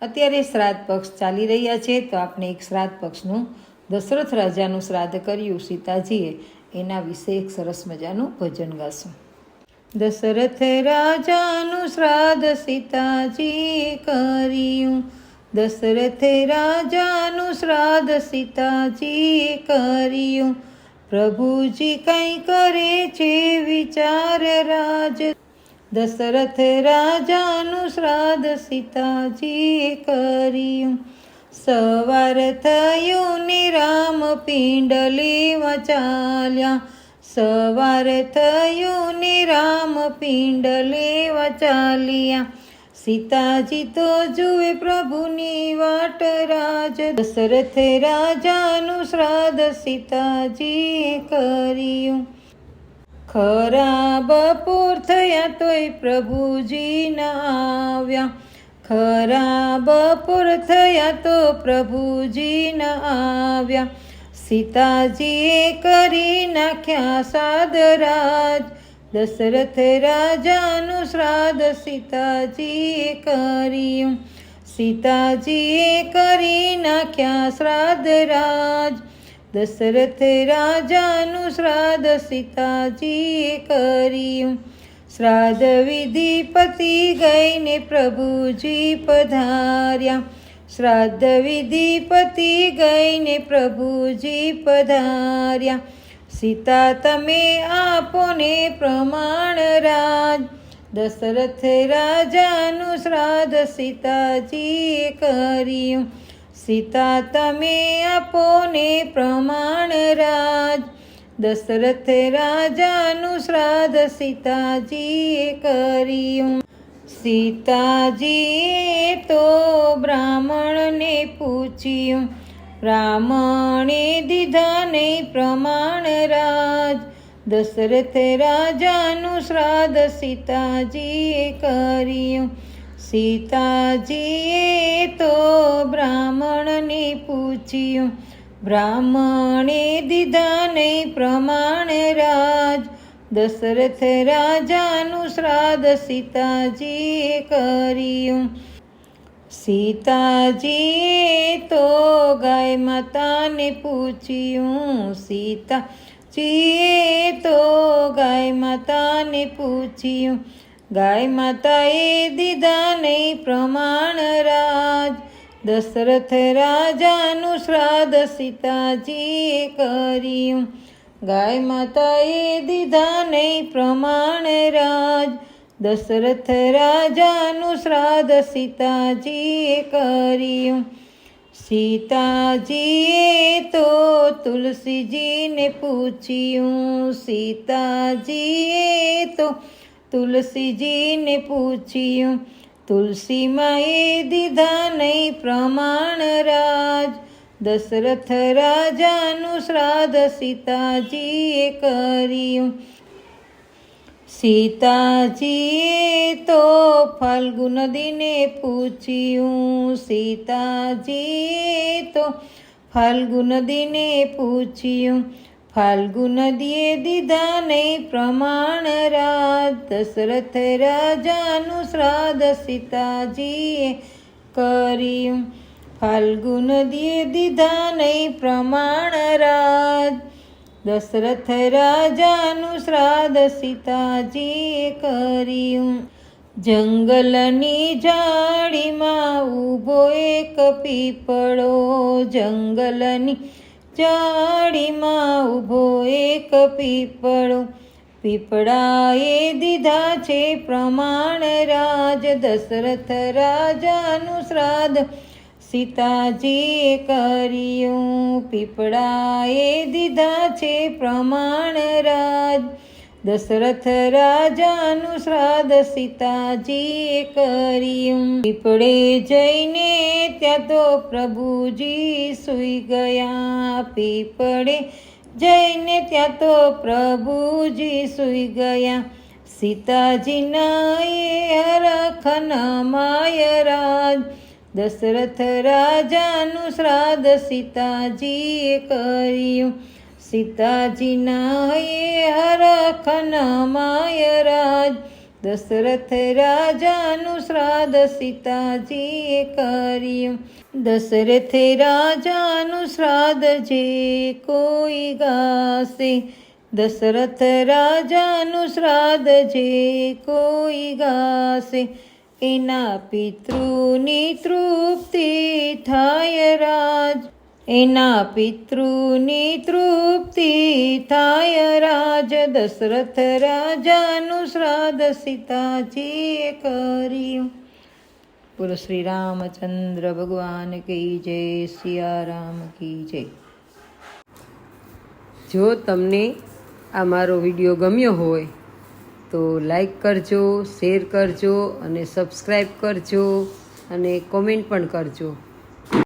અત્યારે શ્રાદ્ધ પક્ષ ચાલી રહ્યા છે તો આપણે એક શ્રાદ્ધ પક્ષનું દશરથ રાજાનું શ્રાદ્ધ કર્યું. સીતાજીએ એના વિશે એક સરસ મજાનું ભજન ગાશું. દશરથ રાજાનું શ્રાદ્ધ સીતાજીએ કર્યું. દશરથ રાજાનું શ્રાદ્ધ સીતાજીએ કર્યું. પ્રભુજી કંઈ કરે છે વિચાર રાજ દશરથ રાજાનું શ્રાદ્ધ સીતાજીએ કર્યું. સવાર થયું ને રામ પિંડ લેવા ચાલ્યા. સવાર થયું ને રામ પિંડ લેવા ચાલ્યા. સીતાજી તો જુએ પ્રભુની વાટ રાજ. દશરથ રાજાનું શ્રાદ્ધ સીતાજીએ કર્યું. ખરા બપોર થયા તોય પ્રભુજી ના આવ્યા. ખરા બપોર થયા તો પ્રભુજી ના આવ્યા. સીતાજીએ કરી નાખ્યા સાદરાજ. દશરથ રાજાનું શ્રાદ્ધ સીતાજીએ કર્યું. સીતાજીએ કરી નાખ્યા શ્રાદ્ધ રાજ. દશરથ રાજાનું શ્રાદ્ધ સીતાજીએ કર્યું. શ્રાદ્ધ વિધિ પતિ ગઈને પ્રભુજી પધાર્યા. શ્રાદ્ધ વિધિ પતિ ગઈને પ્રભુજી પધાર્યા. સીતા, તમે આપો ને પ્રમાણ રાજ. દશરથ રાજાનું શ્રાદ્ધ સીતાજીએ કર્યું. સીતા, તમે આપો ને પ્રમાણ રાજ દશરથ રાજાનું શ્રાદ્ધ સીતાજીએ કર્યું. સીતાજીએ તો બ્રાહ્મણને પૂછ્યું, બ્રાહ્મણે દીધા નહીં પ્રમાણ રાજ દશરથ રાજાનું શ્રાદ્ધ સીતાજીએ કર્યું. સીતાજીએ તો બ્રાહ્મણને પૂછ્યું, બ્રાહ્મણે દીધા નહીં પ્રમાણ રાજ? દશરથ રાજાનું શ્રાદ્ધ સીતાજીએ કર્યું. સીતાજીએ તો ગાય માતાને પૂછ્યું, સીતાજીએ તો ગાય માતાને પૂછ્યું ગાય માતાએ દીધા નહીં પ્રમાણ રાજ. દશરથ રાજાનું શ્રાદ્ધ સીતાજીએ કર્યું. ગાય માતાએ દીધા નહીં પ્રમાણ રાજ. દશરથ રાજાનું શ્રાદ્ધ સીતાજીએ કર્યું. સીતાજીએ તો તુલસીજીને પૂછ્યું, સીતાજીએ તો તુલસીજીને પૂછ્યું તુલસીમાંએ દીધા નહીં પ્રમાણ રાજ? દશરથ રાજાનું શ્રાદ્ધ સીતાજીએ કર્યું. સીતાજીએ તો ફાલ્ગુ નદીને પૂછ્યું, સીતાજીએ તો ફાલ્ગુ નદીને પૂછ્યું ફાલ્ગુ દિયે દીધા નહીં પ્રમાણ રાજ દશરથ રાજાનું શ્રાદ્ધ સીતાજીએ કર્યું. ફાલ્ગુન દિયે દીધા નહીં પ્રમાણ રાજ દશરથ રાજાનું શ્રાદ્ધ સીતાજીએ કર્યું. જંગલની જાળીમાં ઊભો એક પીપળો. જંગલની જાળીમાં ઊભો એક પીપળો. પીપળાએ દીધા છે પ્રમાણ રાજ, દશરથ રાજાનું શ્રાદ્ધ. સીતાજીએ કર્યું, પીપળાએ દીધા છે પ્રમાણ રાજ. દશરથ રાજાનું શ્રાદ્ધ સીતાજીએ કર્યું. પીપળે જઈને ત્યાં તો પ્રભુજી સૂઈ ગયા. પીપળે જઈને ત્યાં તો પ્રભુજી સૂઈ ગયા. સીતાજીના એ હરખન માય રાજ. દશરથ રાજાનું શ્રાદ્ધ સીતાજીએ કર્યું. સીતાજીના એ હરખન માય રાજ દશરથ રાજાનું શ્રાદ્ધ સીતાજીએ કર્યું. દશરથ રાજાનું શ્રાદ્ધ જે કોઈ ગાશે, દશરથ રાજાનું શ્રાદ્ધ જે કોઈ ગાશે, એના પિતૃની તૃપ્તિ એના પિતૃની તૃપ્તિ થાય રાજ દશરથ રાજાનું શ્રાદ્ધ સીતાજીએ કર્યું. પૂર્વ શ્રી રામચંદ્ર ભગવાન કી જય, સિયારામ કી જય. જો તમને આ મારો વીડિયો ગમ્યો હોય, તો લાઈક કરજો, શેર કરજો અને સબસ્ક્રાઈબ કરજો અને કોમેન્ટ પણ કરજો.